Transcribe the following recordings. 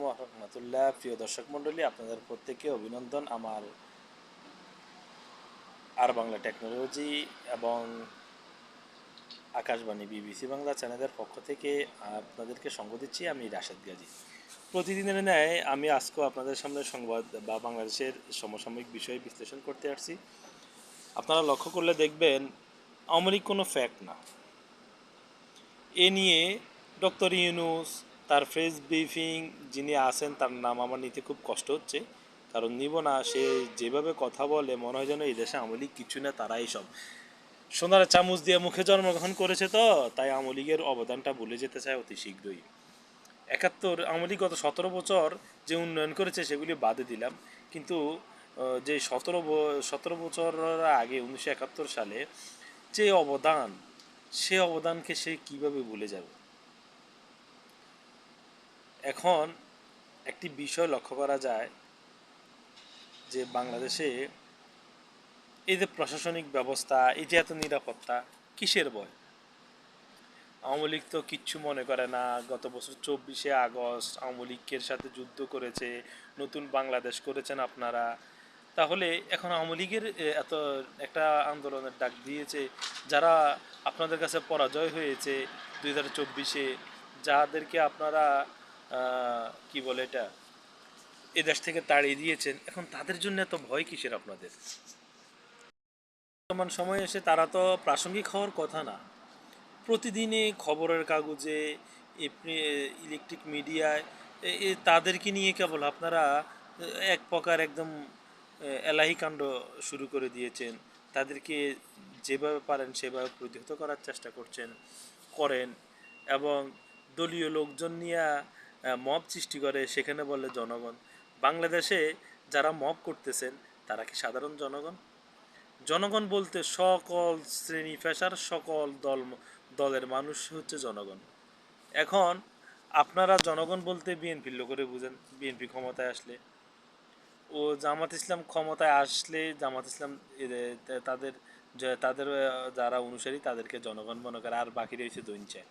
রহমতুল্লাহ প্রিয় দর্শক মণ্ডলী, আপনাদের প্রত্যেককে অভিনন্দন আমার আর বাংলা টেকনোলজি এবং আকাশবাণী বিবিসি বাংলা চ্যানেলের পক্ষ থেকে আপনাদেরকে সঙ্গ দিচ্ছি আমি রাশেদ গাজী। প্রতিদিনের ন্যায় আমি আজকেও আপনাদের সামনে সংবাদ বা বাংলাদেশের সমসাময়িক বিষয় বিশ্লেষণ করতে আসছি। আপনারা লক্ষ্য করলে দেখবেন, আওয়ামী কোনো ফ্যাক্ট না। এ নিয়ে ডক্টর ইউনুস তার ফেস ব্রিফিং যিনি আছেন, তার নাম আমার নিতে খুব কষ্ট হচ্ছে। কারণ নিব না, সে যেভাবে কথা বলে, মনে হয় যেন এই দেশে আওয়ামী লীগ কিছু না, তারাই সব। সোনার চামচ দিয়ে মুখে জন্মগ্রহণ করেছে তো, তাই আওয়ামী লীগের অবদানটা ভুলে যেতে চায় অতি শীঘ্রই। একাত্তর, আওয়ামী লীগ গত সতেরো বছর যে উন্নয়ন করেছে, সেগুলি বাদে দিলাম। কিন্তু যে সতেরো সতেরো বছর আগে, উনিশশো একাত্তর সালে যে অবদান, সে অবদানকে সে কীভাবে ভুলে যাবে? এখন একটি বিষয় লক্ষ্য করা যায় যে বাংলাদেশে এই যে প্রশাসনিক ব্যবস্থা, এই যে এত নিরাপত্তা, কিসের ভয়? আওয়ামী লীগ তো কিচ্ছু মনে করে না। গত বছর চব্বিশে আগস্ট আওয়ামী লীগের সাথে যুদ্ধ করেছে, নতুন বাংলাদেশ করেছেন আপনারা। তাহলে এখন আওয়ামী লীগের এত একটা আন্দোলনের ডাক দিয়েছে, যারা আপনাদের কাছে পরাজয় হয়েছে দুই হাজার চব্বিশে, যাদেরকে আপনারা কি বলে এটা? এদেশ থেকে তাড়িয়ে দিয়েছেন। এখন তাদের জন্য এত ভয় কিসের আপনাদের? বর্তমান সময়ে এসে তারা তো প্রাসঙ্গিক হওয়ার কথা না। প্রতিদিনে খবরের কাগজে ইলেকট্রিক মিডিয়ায় তাদেরকে নিয়ে কেবল আপনারা এক প্রকার একদম এলাহি কাণ্ড শুরু করে দিয়েছেন। তাদেরকে যেভাবে পারেন সেভাবে প্রতিহত করার চেষ্টা করছেন, করেন এবং দলীয় লোকজন নিয়ে মব সৃষ্টি করে, সেখানে বলে জনগণ। বাংলাদেশে যারা মব করতেছেন, তারা কি সাধারণ জনগণ? জনগণ বলতে সকল শ্রেণি পেশার সকল দল, দলের মানুষ হচ্ছে জনগণ। এখন আপনারা জনগণ বলতে বিএনপির লোকেরে বুঝেন, বিএনপি ক্ষমতায় আসলে। ও জামাত ইসলাম ক্ষমতায় আসলে, জামাত ইসলাম তাদের তাদের যারা অনুসারী, তাদেরকে জনগণ মনে করে, আর বাকি রয়েছে দৈনচে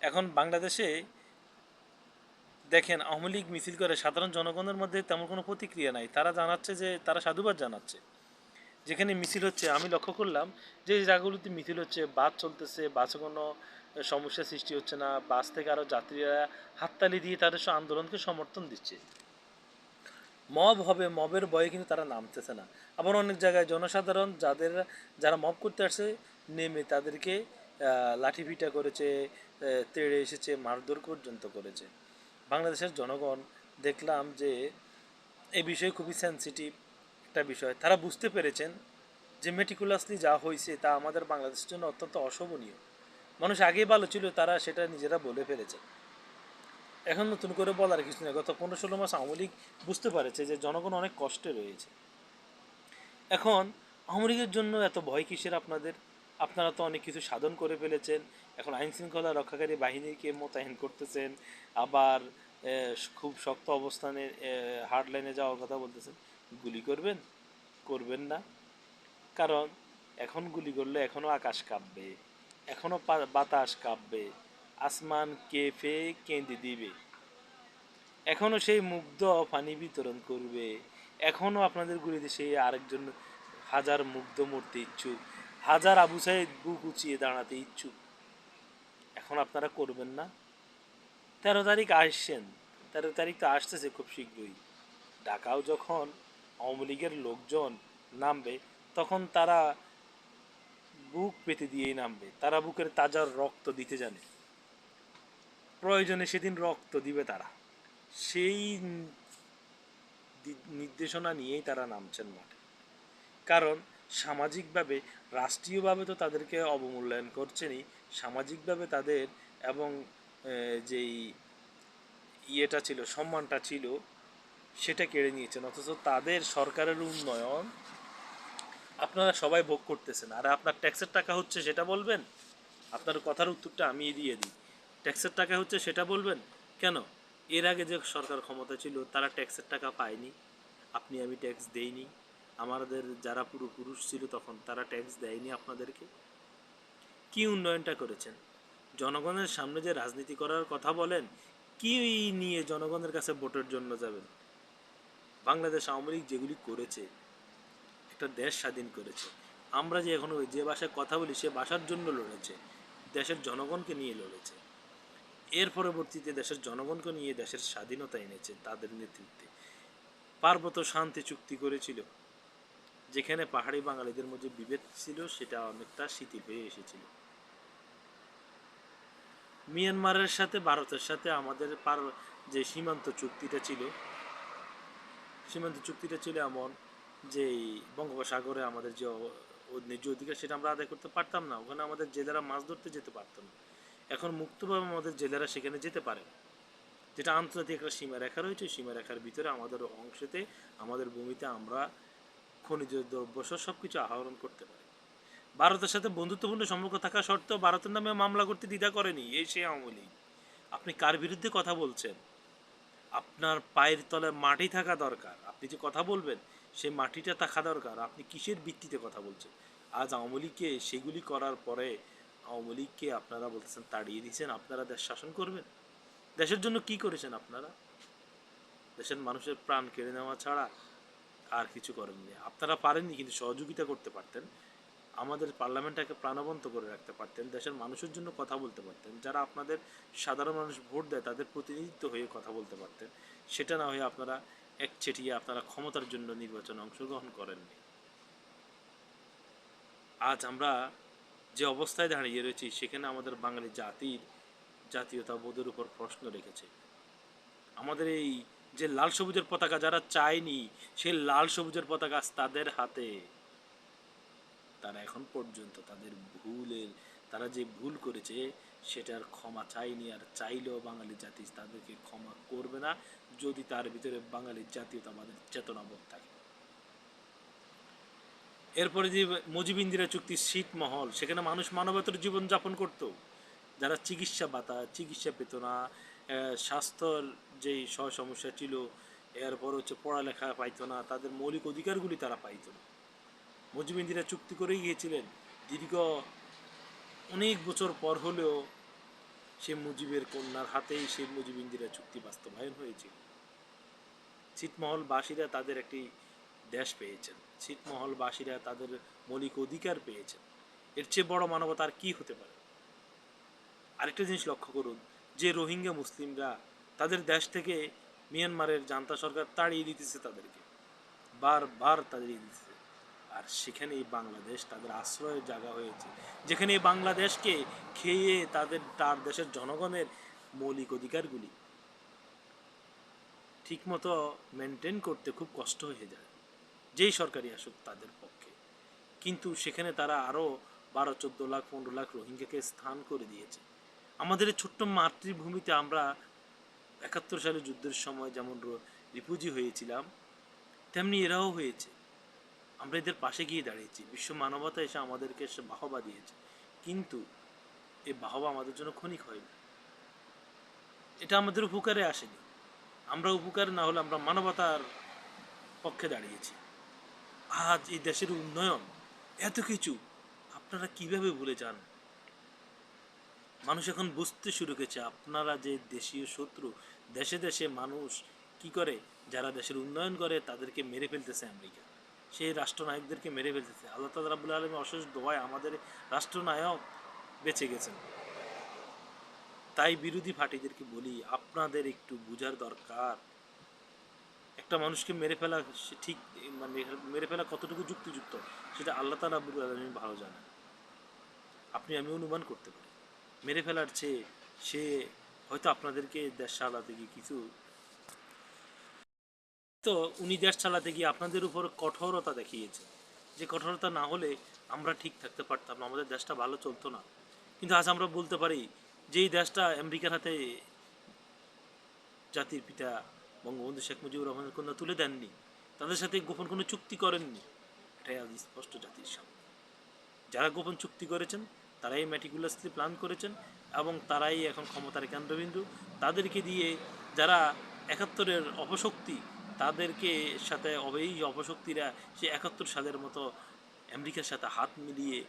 এখন বাংলাদেশে দেখেন, আওয়ামী লীগ মিছিল করে সাধারণ জনগণের মধ্যে তেমন কোনো প্রতিক্রিয়া নাই। তারা জানাচ্ছে যে, তারা সাধুবাদ জানাচ্ছে। যেখানে মিছিল হচ্ছে, আমি লক্ষ্য করলাম যে জায়গাগুলোতে মিছিল হচ্ছে, বাস চলতেছে, বাসে কোনো সমস্যা সৃষ্টি হচ্ছে না। বাস থেকে আরও যাত্রীরা হাততালি দিয়ে তাদের আন্দোলনকে সমর্থন দিচ্ছে। মব হবে, মবের ভয়ে কিন্তু তারা নামতেছে না। আবার অনেক জায়গায় জনসাধারণ যাদের, যারা মব করতে আসছে, নেমে তাদেরকে লাঠিপিটা করেছে তেড়ে এসেছে, মারধর পর্যন্ত করেছে। বাংলাদেশের জনগণ দেখলাম যে এই বিষয়ে খুবই সেন্সিটিভ একটা বিষয়। তারা বুঝতে পেরেছেন যে মেটিকুলাসলি যা হয়েছে তা আমাদের বাংলাদেশের জন্য অত্যন্ত অশোভনীয়। মানুষ আগেই ভালো ছিল, তারা সেটা নিজেরা বলে ফেলেছে। এখন নতুন করে বলার কিছু নেই। গত পনেরো ষোলো মাস আওয়ামী লীগ বুঝতে পারেছে যে জনগণ অনেক কষ্টে রয়েছে। এখন আওয়ামী লীগের জন্য এত ভয় কিসের আপনাদের? আপনারা তো অনেক কিছু সাধন করে ফেলেছেন। এখন আইন শৃঙ্খলা রক্ষাকারী বাহিনীকে মোতায়েন করতেছেন। আবার খুব শক্ত অবস্থানে হার্ড লাইনে যাওয়ার কথা বলতেছেন। গুলি করবেন? করবেন না। কারণ, এখন গুলি করলে এখনও আকাশ কাঁপবে। এখনও বাতাস কাঁপবে। আসমান কেঁপে কেঁদে দিবে। এখনও সেই মুগ্ধ পানি বিতরণ করবে। এখনও আপনাদের গুলিতে সেই আরেকজন, হাজার মুগ্ধ মূর্তি ইচ্ছুক। হাজার আবু সাইদ বুক উঁচিয়ে দাঁড়াতে ইচ্ছুক। এখন আপনারা করবেন না। তেরো তারিখ আসছেন। তেরো তারিখ তো আসতেছে খুব শীঘ্রই। ঢাকাও যখন আওয়ামী লীগের লোকজন নামবে, তখন তারা বুক পেতে দিয়েই নামবে। তারা বুকের তাজা রক্ত দিতে জানে। প্রয়োজনে সেদিন রক্ত দিবে তারা। সেই নির্দেশনা নিয়েই তারা নামছেন মাঠে। কারণ সামাজিকভাবে, রাষ্ট্রীয়ভাবে তো তাদেরকে অবমূল্যায়ন করছেনই। সামাজিকভাবে তাদের এবং যেই ইয়েটা ছিল, সম্মানটা ছিল, সেটা কেড়ে নিয়েছেন। অথচ তাদের সরকারের উন্নয়ন আপনারা সবাই ভোগ করতেছেন। আর আপনার ট্যাক্সের টাকা হচ্ছে সেটা বলবেন? আপনার কথার উত্তরটা আমি দিয়ে দিই। ট্যাক্সের টাকা হচ্ছে সেটা বলবেন? কেন? এর আগে যে সরকার ক্ষমতা ছিল, তারা ট্যাক্সের টাকা পায়নি। আপনি আমি ট্যাক্স দেইনি। আমাদের যারা পুরুষ ছিল তখন তারা ট্যাক্স দেয়নি আপনাদেরকে। কি উন্নয়নটা করেছেন? জনগণের সামনে যে রাজনীতি করার কথা বলেন, কি নিয়ে জনগণের কাছে ভোটের জন্য যাবেন? বাংলাদেশ আওয়ামী লীগ যেগুলি করেছে, একটা দেশ স্বাধীন করেছে। আমরা যে এখন ওই যে ভাষায় কথা বলি, সে ভাষার জন্য লড়েছে। দেশের জনগণকে নিয়ে লড়েছে। এর পরবর্তীতে দেশের জনগণকে নিয়ে দেশের স্বাধীনতা এনেছে তাদের নেতৃত্বে। পার্বত্য শান্তি চুক্তি করেছিল। যেখানে পাহাড়ি বাঙালিদের মধ্যে বিভেদ ছিল, সেটা অনেকটা শিথিল হয়ে এসেছিল। মিয়ানমারের সাথে, ভারতের সাথে আমাদের পার যে সীমান্ত চুক্তিটা ছিল, সীমান্ত চুক্তিটা ছিল এমন যে বঙ্গোপসাগরে আমাদের যে ন্যায্য অধিকার, সেটা আমরা আদায় করতে পারতাম না। ওখানে আমাদের জেলেরা মাছ ধরতে যেতে পারতো না। এখন মুক্তভাবে আমাদের জেলেরা সেখানে যেতে পারে। যেটা আন্তর্জাতিক একটা সীমারেখা রয়েছে, সীমারেখার ভিতরে আমাদের অংশেতে, আমাদের ভূমিতে আমরা খনিজ দ্রব্য সব কিছু আহরণ করতে পারে। ভারতের সাথে বন্ধুত্বপূর্ণ সম্পর্ক থাকা সত্ত্বেও ভারতের নামে মামলা করতে দ্বিধা করেনি এই সে আওয়ামী লীগ। আপনি কার বিরুদ্ধে কথা বলছেন? আপনার পায়ের তলে মাটি থাকা দরকার। আপনি যে কথা বলবেন, সেই মাটিটা থাকা দরকার। আপনি কিসের ভিত্তিতে কথা বলছেন? আজ আওয়ামী লীগকে সেগুলি করার পরে আওয়ামী লীগকে আপনারা বলতেছেন তাড়িয়ে দিয়েছেন। আপনারা দেশ শাসন করবেন? দেশের জন্য কি করেছেন আপনারা? দেশের মানুষের প্রাণ কেড়ে নেওয়া ছাড়া আর কিছু করেননি। আপনারা পারেননি কিন্তু সহযোগিতা করতে পারতেন। আমাদের পার্লামেন্টটাকে প্রাণবন্ত করে রাখতে পারতেন, দেশের মানুষের জন্য কথা বলতে পারতেন, যারা আপনাদের সাধারণ মানুষ ভোট দেয় তাদের প্রতিনিধিত্ব হয়ে কথা বলতে পারতেন। সেটা না হয়ে আপনারা একচেটিয়া আপনারা ক্ষমতার জন্য নির্বাচনে অংশগ্রহণ করেননি। আজ আমরা যে অবস্থায় দাঁড়িয়ে রয়েছি, সেখানে আমাদের বাঙালি জাতির জাতীয়তাবোধের উপর প্রশ্ন রেখেছে। আমাদের এই যে লাল সবুজের পতাকা যারা চায়নি সেই লাল সবুজের পতাকা তাদের হাতে। তারা এখন পর্যন্ত তাদের ভুলের, তারা যে ভুল করেছে সেটার ক্ষমা চাইনি আর চাইলেও বাঙালি জাতি তাদেরকে ক্ষমা করবে না, যদি তার ভিতরে বাঙালির জাতীয়তাবাদের চেতনাবোধ থাকে। এরপরে যে মুজিব ইন্দিরা চুক্তি শীতমহল, সেখানে মানুষ মানবতার জীবন যাপন করত। যারা চিকিৎসা বাতা চিকিৎসা পেত না স্বাস্থ্যর যেই সহ সমস্যা ছিল, এরপর হচ্ছে পড়ালেখা পাইতো না, তাদের মৌলিক অধিকারগুলি তারা পাইতো না। মুজিব ইন্দিরা চুক্তি করেই গিয়েছিলেন, দীর্ঘ অনেক বছর পর হলেও সে মুজিবের কন্যার হাতেই সেই মুজিব ইন্দিরা চুক্তি বাস্তবায়ন হয়েছিল ছিটমহলবাসীরা তাদের একটি দেশ পেয়েছেন, ছিটমহলবাসীরা তাদের মৌলিক অধিকার পেয়েছেন। এর চেয়ে বড় মানবতা আর কি হতে পারে? আরেকটা জিনিস লক্ষ্য করুন যে রোহিঙ্গা মুসলিমরা তাদের দেশ থেকে মিয়ানমারের জান্তা সরকার তাড়িয়ে দিতেছে তাদেরকে। বারবার তাড়িয়ে দিতেছে। আর এই বাংলাদেশ তাদের আশ্রয়ের জায়গা হয়েছে। যেখানে এই বাংলাদেশকে খেয়ে তাদের, তার দেশের জনগণের মৌলিক অধিকারগুলি ঠিকমতো মেনটেন করতে খুব কষ্ট হয়ে যায়। যেই সরকারি আসুক তাদের পক্ষে। কিন্তু সেখানে তারা আরও বারো, চোদ্দ লাখ, পনেরো লাখ রোহিঙ্গাকে স্থান করে দিয়েছে। আমাদের এই ছোট্ট মাতৃভূমিতে আমরা একাত্তর সালে যুদ্ধের সময় যেমন রিফিউজি হয়েছিলাম, তেমনি এরাও হয়েছে। আমরা এদের পাশে গিয়ে দাঁড়িয়েছি। বিশ্ব মানবতা এসে আমাদেরকে এসে বাহবা দিয়েছে। কিন্তু এই বাহবা আমাদের জন্য ক্ষণিক হয়নি এটা আমাদের উপকারে আসেনি। আমরা উপকার না হলে আমরা মানবতার পক্ষে দাঁড়িয়েছি। আজ এই দেশের উন্নয়ন, এত কিছু আপনারা কীভাবে ভুলে যান? মানুষ এখন বুঝতে শুরু করেছে, আপনারা যে দেশীয় শত্রু, দেশে দেশে মানুষ কি করে? যারা দেশের উন্নয়ন করে, তাদেরকে মেরে ফেলতেছে আমেরিকা। সেই রাষ্ট্রনায়কদেরকে মেরে ফেলতেছে। আল্লাহ তালা রাবুল আলমী অশেষ দোয়ায় আমাদের রাষ্ট্রনায়ক বেঁচে গেছেন। তাই বিরোধী পার্টিদেরকে বলি, আপনাদের একটু বোঝার দরকার। একটা মানুষকে মেরে ফেলা ঠিক মানে মেরে ফেলা কতটুকু যুক্তিযুক্ত, সেটা আল্লাহ তালা রাবুল আলমী ভালো জানেন। আপনি আমি অনুমান করতে পারি। মেরে ফেলার চেয়ে সে হয়তো আপনাদেরকে দেশ চালাতে গিয়ে কিছু তো উনি দেশ চালাতে গিয়ে আপনাদের উপর কঠোরতা দেখিয়েছে। যে কঠোরতা না হলে আমরা ঠিক থাকতে পারতাম না, আমাদের দেশটা ভালো চলতো না। কিন্তু আজ আমরা বলতে পারি যে এই দেশটা আমেরিকার হাতে জাতির পিতা বঙ্গবন্ধু শেখ মুজিবুর রহমানের কন্যা তুলে দেননি, তাদের সাথে গোপন কোনো চুক্তি করেননি, এটাই আজ স্পষ্ট জাতির সামনে। যারা গোপন চুক্তি করেছেন তারাই ম্যাটিকুলাসলি প্ল্যান করেছেন এবং তারাই এখন ক্ষমতার কেন্দ্রবিন্দু। তাদেরকে দিয়ে যারা একাত্তরের অপশক্তি, তাদেরকে সাথে অব- এই অপশক্তিরা সে একাত্তর সালের মতো আমেরিকার সাথে হাত মিলিয়ে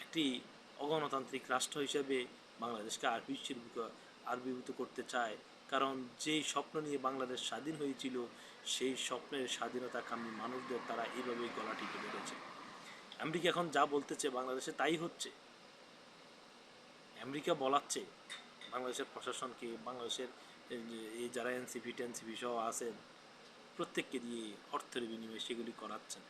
একটি অগণতান্ত্রিক রাষ্ট্র হিসেবে বাংলাদেশকে আর আরবিশ্বীভূত আরবিভূত করতে চায়। কারণ যেই স্বপ্ন নিয়ে বাংলাদেশ স্বাধীন হয়েছিল, সেই স্বপ্নের স্বাধীনতাকামী মানুষদের তারা এইভাবেই গলা টিকে বেড়েছে আমেরিকা এখন যা বলতেছে বাংলাদেশে তাই হচ্ছে। আমেরিকা বলাচ্ছে, বাংলাদেশের প্রশাসনকে বাংলাদেশের এই যারা এনসিপি, টেনসিপি সহ আছেন, প্রত্যেককে দিয়ে অর্থের বিনিময়ে সেগুলি করাচ্ছেন।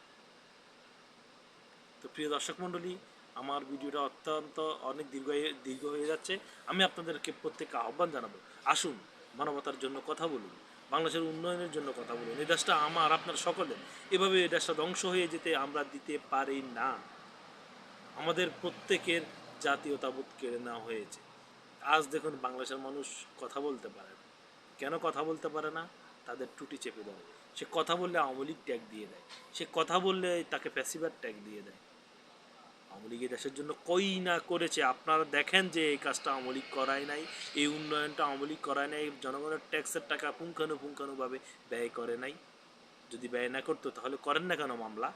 তো প্রিয় দর্শক মণ্ডলী, আমার ভিডিওটা অত্যন্ত অনেক দীর্ঘ দীর্ঘ হয়ে যাচ্ছে। আমি আপনাদেরকে প্রত্যেককে আহ্বান জানাব, আসুন মানবতার জন্য কথা বলুন, বাংলাদেশের উন্নয়নের জন্য কথা বলুন। এই দেশটা আমার, আপনার সকলের। এভাবে এই দেশটা ধ্বংস হয়ে যেতে আমরা দিতে পারি না। আমাদের প্রত্যেকের জাতীয়তাবোধ কেড়ে নেওয়া হয়েছে। আজ দেখুন বাংলাদেশের মানুষ কথা বলতে পারে না। কেন কথা বলতে পারে না? তাদের টুটি চেপে ধরে। সে কথা বললে আওয়ামী লীগ ট্যাগ দিয়ে দেয়। সে কথা বললে তাকে ফ্যাসিবার ট্যাগ দিয়ে দেয়। আওয়ামী লীগ দেশের জন্য কই না করেছে? আপনারা দেখেন যে এই কাজটা আওয়ামী লীগ করায় নাই, এই উন্নয়নটা আওয়ামী লীগ করায় নাই, জনগণের ট্যাক্সের টাকা পুঙ্খানুপুঙ্খানুভাবে ব্যয় করে নাই। যদি ব্যয় না করতো, তাহলে করেন না কেন মামলা?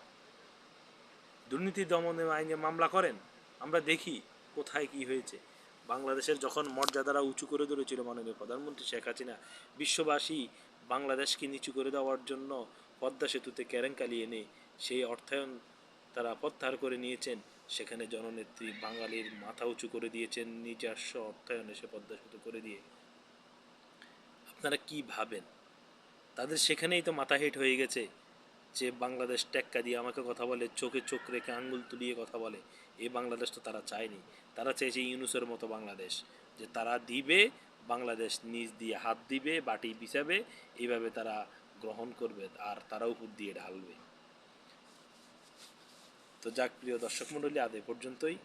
দুর্নীতি দমনের আইনে মামলা করেন? আমরা দেখি। কোথায় কি হয়েছে? বাংলাদেশের যখন মর্যাদারা উঁচু করে ধরেছিল মাননীয় প্রধানমন্ত্রী শেখ হাসিনা, বিশ্ববাসী বাংলাদেশকে নিচু করে দেওয়ার জন্য পদ্মা সেতুতে কেরেঙ্কালি এনে সেই অর্থায়ন তারা প্রত্যাহার করে নিয়েছেন। সেখানে জননেত্রী বাঙালির মাথা উঁচু করে দিয়েছেন নিজস্ব অর্থায়ন এসে পদ্মা সেতু করে দিয়ে। আপনারা কি ভাবেন? তাদের সেখানেই তো মাথা হেট হয়ে গেছে যে বাংলাদেশ টেক্কা দিয়ে আমাকে কথা বলে, চোখে চোখ রেখে আঙ্গুল তুলিয়ে কথা বলে। এই বাংলাদেশ তো তারা চায়নি। তারা চেয়েছে ইউনুসের মতো বাংলাদেশ, যে তারা দিবে, বাংলাদেশ নিজ দিয়ে হাত দিবে, বাটি বিছাবে এইভাবে তারা গ্রহণ করবে আর তারা উপর দিয়ে ঢালবে। তো যাক, প্রিয় দর্শক মণ্ডলী এ পর্যন্তই।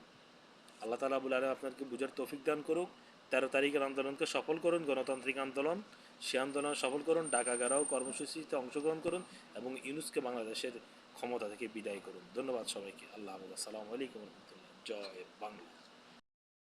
আল্লাহ তালা বলে আপনাকে বুঝার তৌফিক দান করুক। তেরো তারিখের আন্দোলনকে সফল করুন, গণতান্ত্রিক আন্দোলন। সে আন্দোলন সফল করুন, ঢাকা গারাও কর্মসূচিতে অংশগ্রহণ করুন এবং ইউনুসকে বাংলাদেশের ক্ষমতা থেকে বিদায় করুন। ধন্যবাদ সবাইকে। আল্লাহ আসসালামু আলাইকুম রহমতুল্লাহ। জয় বাংলা।